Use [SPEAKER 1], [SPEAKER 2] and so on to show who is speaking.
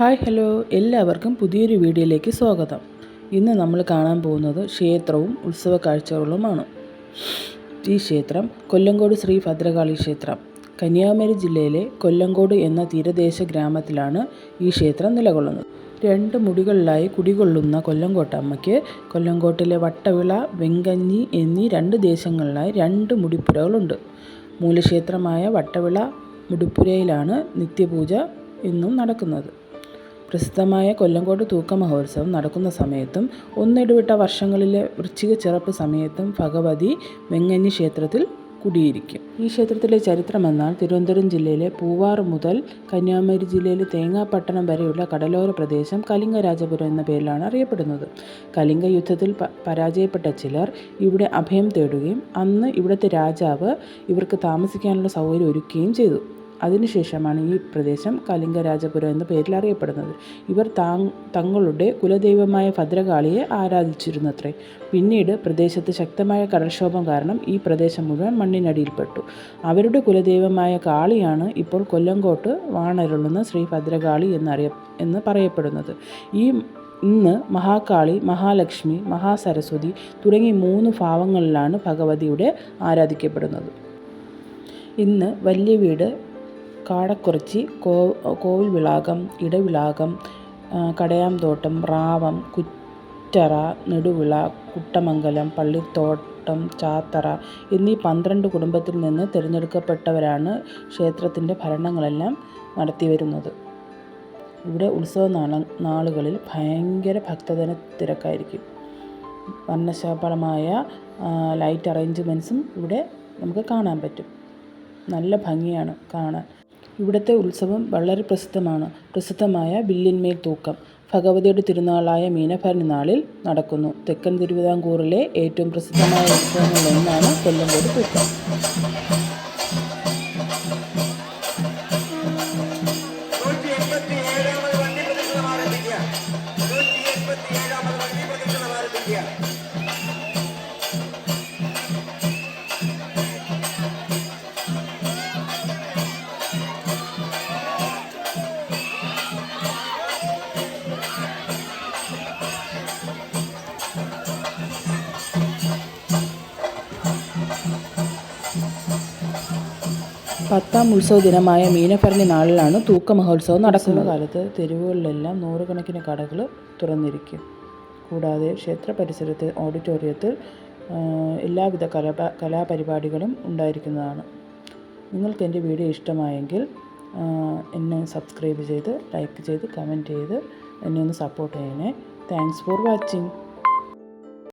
[SPEAKER 1] Hi hello. എല്ലാവർക്കും പുതിയൊരു വീഡിയോയിലേക്ക് സ്വാഗതം. ഇന്ന് നമ്മൾ കാണാൻ പോകുന്നത് ക്ഷേത്രവും ഉത്സവ കാഴ്ചകളുമാണ്. ഈ ക്ഷേത്രം കൊല്ലങ്കോട് ശ്രീ ഭദ്രകാളി ക്ഷേത്രം. കന്യാകുമാരി ജില്ലയിലെ കൊല്ലങ്കോട് എന്ന തീരദേശ ഗ്രാമത്തിലാണ് ഈ ക്ഷേത്രം നിലകൊള്ളുന്നത്. രണ്ട് മുടികളിലായി കുടികൊള്ളുന്ന കൊല്ലങ്കോട്ടമ്മയ്ക്ക് കൊല്ലങ്കോട്ടിലെ വട്ടവിള വെങ്കഞ്ഞി എന്നീ രണ്ട് ദേശങ്ങളിലായി രണ്ട് മുടിപ്പുരകളുണ്ട്. മൂലക്ഷേത്രമായ വട്ടവിള മുടിപ്പുരയിലാണ് നിത്യപൂജ എന്നും നടക്കുന്നത്. പ്രസിദ്ധമായ കൊല്ലങ്കോട് തൂക്ക മഹോത്സവം നടക്കുന്ന സമയത്തും ഒന്നിടവിട്ട വർഷങ്ങളിലെ വൃശ്ചിക ചിറപ്പ് സമയത്തും ഭഗവതി വെങ്ങഞ്ഞി ക്ഷേത്രത്തിൽ കുടിയിരിക്കും. ഈ ക്ഷേത്രത്തിലെ ചരിത്രമെന്നാൽ തിരുവനന്തപുരം ജില്ലയിലെ പൂവാർ മുതൽ കന്യാകുമാരി ജില്ലയിലെ തേങ്ങാപ്പട്ടണം വരെയുള്ള കടലോര പ്രദേശം കലിംഗരാജപുരം എന്ന പേരിലാണ് അറിയപ്പെടുന്നത്. കലിംഗ യുദ്ധത്തിൽ പരാജയപ്പെട്ട ചിലർ ഇവിടെ അഭയം തേടുകയും അന്ന് ഇവിടുത്തെ രാജാവ് ഇവർക്ക് താമസിക്കാനുള്ള സൗകര്യം ഒരുക്കുകയും ചെയ്തു. അതിനുശേഷമാണ് ഈ പ്രദേശം കലിംഗരാജപുരം എന്ന പേരിൽ അറിയപ്പെടുന്നത്. ഇവർ തങ്ങളുടെ കുലദൈവമായ ഭദ്രകാളിയെ ആരാധിച്ചിരുന്നത്രേ. പിന്നീട് പ്രദേശത്ത് ശക്തമായ കടൽക്ഷോഭം കാരണം ഈ പ്രദേശം മുഴുവൻ മണ്ണിനടിയിൽപ്പെട്ടു. അവരുടെ കുലദൈവമായ കാളിയാണ് ഇപ്പോൾ കൊല്ലങ്കോട്ട് വാണരുളുന്ന ശ്രീ ഭദ്രകാളി എന്നറിയ എന്ന് പറയപ്പെടുന്നത്. ഈ ഇന്ന് മഹാകാളി മഹാലക്ഷ്മി മഹാസരസ്വതി തുടങ്ങി മൂന്ന് ഭാവങ്ങളിലാണ് ഭഗവതിയുടെ ആരാധിക്കപ്പെടുന്നത്. ഇന്ന് വലിയ വീട് കാടക്കുറിച്ചി കോവിൽ വിളാകം ഇടവിളാകം കടയാംതോട്ടം റാവം കുറ്ററ നെടുവിള കുട്ടമംഗലം പള്ളിത്തോട്ടം ചാത്തറ എന്നീ പന്ത്രണ്ട് കുടുംബത്തിൽ നിന്ന് തിരഞ്ഞെടുക്കപ്പെട്ടവരാണ് ക്ഷേത്രത്തിന്റെ ഭരണങ്ങളെല്ലാം നടത്തിവരുന്നത്. ഇവിടെ ഉത്സവ നാള നാളുകളിൽ ഭയങ്കര ഭക്തജന തിരക്കായിരിക്കും. വർണശാപളമായ ലൈറ്റ് അറേഞ്ച്മെന്റ്സും ഇവിടെ നമുക്ക് കാണാൻ പറ്റും. നല്ല ഭംഗിയാണ് കാണാൻ. ഇവിടുത്തെ ഉത്സവം വളരെ പ്രസിദ്ധമാണ്. പ്രസിദ്ധമായ വില്ലിന്മേൽ തൂക്കം ഭഗവതിയുടെ തിരുനാളായ മീനഭരണി നാളിൽ നടക്കുന്നു. തെക്കൻ തിരുവിതാംകൂറിലെ ഏറ്റവും പ്രസിദ്ധമായ ഉത്സവങ്ങളിലൊന്നാണ് കൊല്ലംകോട് തൂക്കം. പത്താം ഉത്സവ ദിനമായ മീനഭരണി നാളിലാണ് തൂക്ക മഹോത്സവം നടക്കുന്ന കാലത്ത് തെരുവുകളിലെല്ലാം നൂറുകണക്കിന് കടകൾ തുറന്നിരിക്കും. കൂടാതെ ക്ഷേത്ര പരിസരത്ത് ഓഡിറ്റോറിയത്തിൽ എല്ലാവിധ കലാ കലാപരിപാടികളും ഉണ്ടായിരിക്കുന്നതാണ്. നിങ്ങൾക്ക് എന്റെ വീഡിയോ ഇഷ്ടമായെങ്കിൽ എന്നെ സബ്സ്ക്രൈബ് ചെയ്ത് ലൈക്ക് ചെയ്ത് കമന്റ് ചെയ്ത് എന്നെ ഒന്ന് സപ്പോർട്ട് ചെയ്യണേ. Thanks for watching.